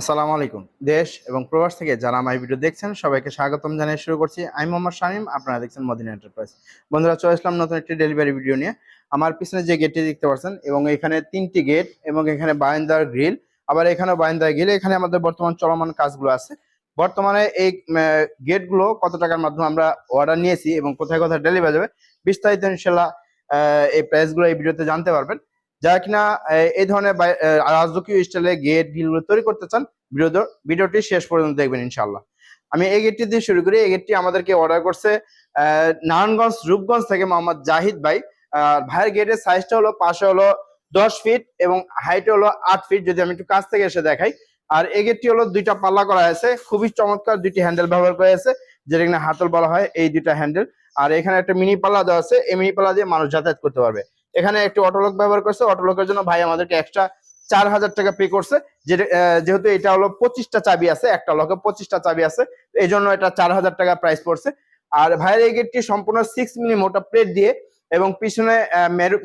আসসালামু আলাইকুম, দেশ এবং প্রবাস থেকে যারা আমার ভিডিও দেখছেন, সবাইকে স্বাগতম জানিয়ে শুরু করছি। আমি মোহাম্মদ শামীম, আপনারা দেখছেন মদিনা এন্টারপ্রাইজ। বন্ধুরা, চলে আসলাম নতুন একটি ডেলিভারি ভিডিও নিয়ে। আমার পিছনে যে গেটটি দেখতে পাচ্ছেন, এবং এখানে তিনটি গেট এবং এখানে বারান্দার গ্রিল আবার এখানে বারান্দার গ্রিল এখানে আমাদের বর্তমান চলমান কাজগুলো আছে। বর্তমানে এই গেটগুলো কত টাকার মাধ্যমে আমরা অর্ডার নিয়েছি এবং কোথায় কোথায় ডেলিভারি যাবে বিস্তারিত ইনশাল্লাহ এই প্রাইসগুলো এই ভিডিওতে জানতে পারবেন। যারা কিনা এই ধরনের রাজকীয় স্টাইলে গেট গ্রিলগুলো তৈরি করতে চান ভিডিও ভিডিওটি শেষ পর্যন্ত দেখবেন ইনশাল্লাহ আমি এই গেটটি দিয়ে শুরু করি। এই গেটটি আমাদেরকে অর্ডার করছে নারায়ণগঞ্জ, রূপগঞ্জ থেকে মোহাম্মদ জাহিদ ভাই। ভাইয়ের গেটের সাইজটা হলো, পাশে হলো দশ ফিট এবং হাইট হলো আট ফিট যদি আমি একটু কাছ থেকে এসে দেখাই। আর এই গেটটি হলো দুইটা পাল্লা করা হয়েছে। খুবই চমৎকার দুইটি হ্যান্ডেল ব্যবহার করা হয়েছে, যেটা কিনা হাতল বলা হয়, এই দুইটা হ্যান্ডেল আর এখানে একটা মিনি পাল্লা দেওয়া আছে, এই মিনি পাল্লা দিয়ে মানুষ যাতায়াত করতে পারবে। এখানে একটি অটোলক ব্যবহার করছে। অটোলকের জন্য ভাই আমাদেরকে এক্সট্রা চার হাজার টাকা পে করছে। যেহেতু এটা হলো পঁচিশটা চাবি আছে, একটা লকে পঁচিশটা চাবি আছে এই জন্য এটা চার হাজার টাকা প্রাইস পড়ছে। আর ভাইয়ের এই গেটটি সম্পূর্ণ সিক্স মিলি মোটা প্লেট দিয়ে এবং পিছনে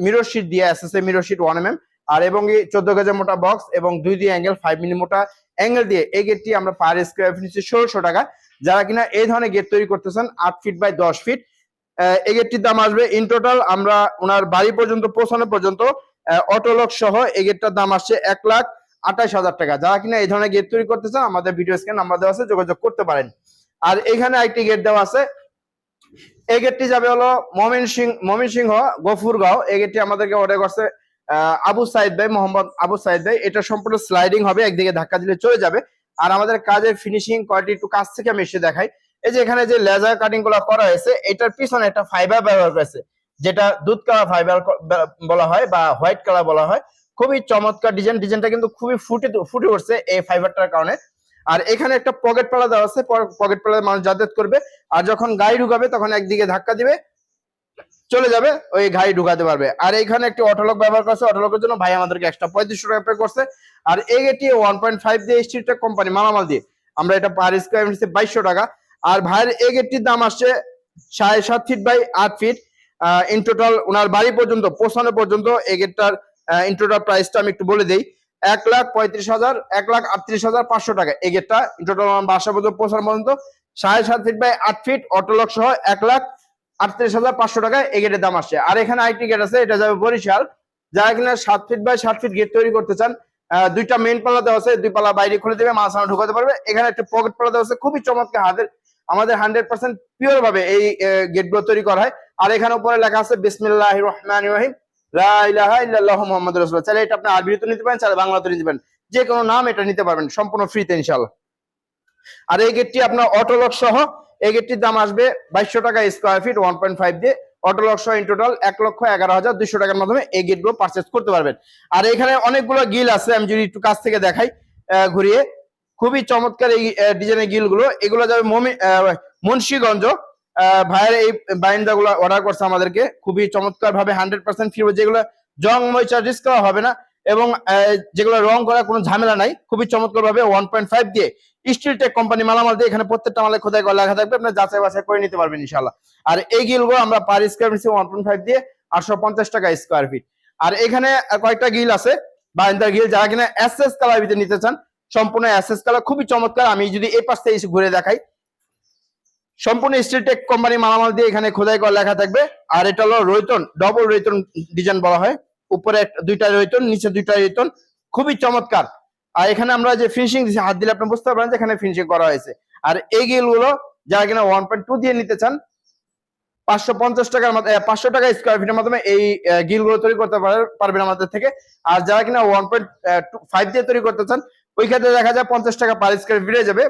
মিরর শিট দিয়ে এসেছে mirror sheet one M R এবং এই চোদ্দ গেজের মোটা বক্স এবং দুই দিয়ে অ্যাঙ্গেল ফাইভ মিলি মোটা অ্যাঙ্গেল দিয়ে এই গেটটি আমরা পার স্কোয়ার ফিট নিচ্ছি ষোলোশো টাকা। যারা কিনা এই ধরনের গেট তৈরি করতেছেন, আট ফিট বাই দশ ফিট এই গেটটির দাম আসবে। ইন টোটাল আমরা ওনার বাড়ি পর্যন্ত, পৌঁছানো পর্যন্ত অটোলক সহ এই দাম আসছে এক লাখ আঠাশ হাজার টাকা। যারা কিনা এই ধরনের গেট তৈরি করতে চান, আমাদের ভিডিও স্ক্রিন নাম্বার দেওয়া আছে, যোগাযোগ করতে পারেন। আর এখানে একটি গেট দেওয়া আছে। এই গেটটি যাবে হলো মমিন সিং মমিন সিংহ, গফুরগাঁও। এই গেটটি আমাদেরকে অর্ডার করছে আবু সাইদ ভাই, মোহাম্মদ আবু সাইদ ভাই। এটা সম্পূর্ণ স্লাইডিং হবে, একদিকে ধাক্কা দিলে চলে যাবে। আর আমাদের কাজের ফিনিশিং কোয়ালিটি একটু কাছ থেকে আমি এসে দেখাই। এই যে এখানে যে লেজার কাটিংগুলো করা হয়েছে, এটার পিছনে একটা ফাইবার ব্যবহার করেছে, যেটা দুধ কালার ফাইবার বলা হয় বা হোয়াইট কালার বলা হয়। খুবই চমৎকার ডিজাইন ডিজাইনটা কিন্তু খুবই ফুটে ফুটে উঠছে এই ফাইবারটার কারণে। আর এখানে একটা পকেট পালা দেওয়া আছে পকেট পালা মানুষ যাতায়াত করবে, আর যখন গাড়ি ঢুকাবে তখন একদিকে ধাক্কা দিবে, চলে যাবে, ওই গাড়ি ঢুকাতে পারবে। আর এখানে একটি অটোলক ব্যবহার করছে অটোলকের জন্য ভাই আমাদেরকে এক্সট্রা পঁয়ত্রিশশো টাকা পে করছে। আর গেটটি ওয়ান পয়েন্ট ফাইভ দিয়ে স্ট্রিটেক কোম্পানি মালামাল দিয়ে। আমরা এটা পার স্কোয়ার বাইশশো টাকা। আর ভাইয়ের এই গেটটির দাম আসছে সাড়ে সাত ফিট বাই আট ফিট ইন টোটাল ওনার বাড়ি পর্যন্ত, পৌঁছানো পর্যন্ত এই গেটটার ইন টোটাল প্রাইসটা আমি একটু বলে দিই। এক লাখ পঁয়ত্রিশ হাজার, এক লাখ আটত্রিশ হাজার পাঁচশো টাকা এই গেটটা ইন টোটাল আমার বাসা পর্যন্ত পৌঁছানো পর্যন্ত সাড়ে সাত ফিট বাই আট ফিট অটোলক সহ এক লাখ আটত্রিশ হাজার পাঁচশো টাকা এই গেটের দাম আসছে। আর এখানে আইটি গেট আছে, এটা যাবে বরিশাল। যারা কিনা সাত ফিট বাই সাত ফিট গেট তৈরি করতে চান দুইটা মেইন পাল্লা দেওয়া আছে, দুই পাল্লা বাইরে খুলে দেবে, মাঝখানে ঢুকাতে পারবে। এখানে একটা পকেট পাল্লা দেওয়া আছে, খুবই চমৎকার হাতের আমাদের হান্ড্রেড পার্সেন্ট পিওর ভাবে এই গেটগুলো তৈরি করা হয়। আর এখানে উপরে লেখা আছে বিসমিল্লাহ রহমান রহিম। লা ইলাহা ইল্লাল্লাহু মুহাম্মাদুর রাসূলুল্লাহ। চাইলে এটা আপনি আরবিতে নিতে পারেন, চাইলে বাংলাতে নিতে পারেন। যে কোনো নাম এটা নিতে পারবেন, সম্পূর্ণ ফ্রিতে ইনশাআল্লাহ। আর এই গেটটি আপনার অটোলক সহ, এই গেটটির দাম আসবে বাইশশো টাকা square feet one point five দিয়ে। অটোলক সহ ইন টোটাল এক লক্ষ এগারো হাজার দুইশো টাকার মাধ্যমে এই গেটগুলো পারচেস করতে পারবেন। আর এখানে অনেকগুলো গিল আছে, আমি যদি একটু কাছ থেকে দেখাই ঘুরিয়ে। খুবই চমৎকার এই ডিজাইনের গিলগুলো। এগুলো যাবে আহ, ভাইয়ের এই বাইন্ডা গুলো অর্ডার করছে আমাদেরকে। খুবই চমৎকার ভাবে হান্ড্রেড পার্সেন্ট ফিরবে যেগুলো জং ময়চা রিস্ক করা হবে না। এবং যেগুলো রং করার কোনো ঝামেলা নাই খুবই চমৎকার ভাবে ওয়ান পয়েন্ট ফাইভ দিয়ে স্টিল টেক কোম্পানি মালামাল দিয়ে এখানে প্রত্যেকটা মালে খোদাই করে লেখা থাকবে আপনি যাচাই বাছাই করে নিতে পারবেন ইনশাল্লাহ আর এই গিলগুলো আমরা per square feet one point five দিয়ে আটশো পঞ্চাশ টাকা স্কোয়ার ফিট আর এখানে কয়েকটা গিল আছে। বারান্দার গিল যারা কিনা এস এস কালার ভিতরে নিতে চান সম্পূর্ণ এস কালার খুবই চমৎকার। আমি যদি এই পাশ থেকে এসে ঘুরে দেখাই। সম্পূর্ণ স্টিল টেক কোম্পানি মালামাল দিয়ে এখানে খোদাই করে লেখা থাকবে। আর এটা হলো রৈতন ডবল রৈতন ডিজাইন বলা হয়। উপরে দুইটা রৈতন, নিচে দুইটা রৈতন। খুবই চমৎকার। আর এখানে আমরা যে ফিনিশিং দিচ্ছি হাত দিলে আপনি বুঝতে পারবেন যে এখানে ফিনিশিং করা হয়েছে। আর এই গিলগুলো যারা কিনা ওয়ান পয়েন্ট টু দিয়ে নিতে চান, পাঁচশো পঞ্চাশ টাকার পাঁচশো টাকা স্কোয়ার ফিটের মাধ্যমে এই গিলগুলো তৈরি করতে পার- পারবেন আমাদের থেকে। আর যারা কিনা ওয়ান পয়েন্ট ফাইভ দিয়ে তৈরি করতে চান ওই ক্ষেত্রে দেখা যায় পঞ্চাশ টাকা পার স্কোয়ার ফিটে যাবে।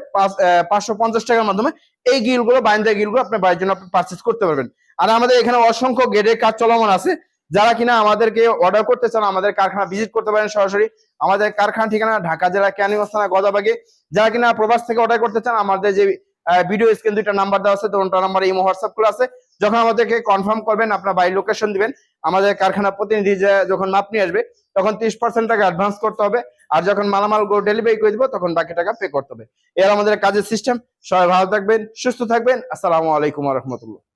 পাঁচশো পঞ্চাশ টাকার মাধ্যমে এই গিলগুলো বাইন্দা গিলগুলো আপনার বাড়ির জন্য আপনি পারচেস করতে পারবেন। আর আমাদের এখানে অসংখ্য গেটের কাজ চলমান আছে। যারা কিনা আমাদেরকে অর্ডার করতে চান, আমাদের কারখানা ভিজিট করতে পারেন সরাসরি। আমাদের কারখানা ঠিকানা ঢাকা জেলা ক্যানিং থানা গদাবাগে। যারা কিনা প্রবাস থেকে অর্ডার করতে চান, আমাদের যে ভিডিও স্ক্রিন দুইটা নাম্বার দেওয়া আছে দুটো নাম্বার ইমো হোয়াটসঅ্যাপগুলো আছে। যখন আমাদেরকে কনফার্ম করবেন, আপনার বাড়ির লোকেশন দিবেন, আমাদের কারখানা প্রতিনিধি যখন মাপ নিয়ে আসবে, তখন ত্রিশ পার্সেন্ট টাকা অ্যাডভান্স করতে হবে। আর যখন মালামাল গো ডেলিভারি করে দিব, তখন বাকি টাকা পে করতে হবে। এর আমাদের কাজের সিস্টেম সবাই ভালো থাকবেন, সুস্থ থাকবেন। আসসালামু আলাইকুম রহমতুল্লাহ।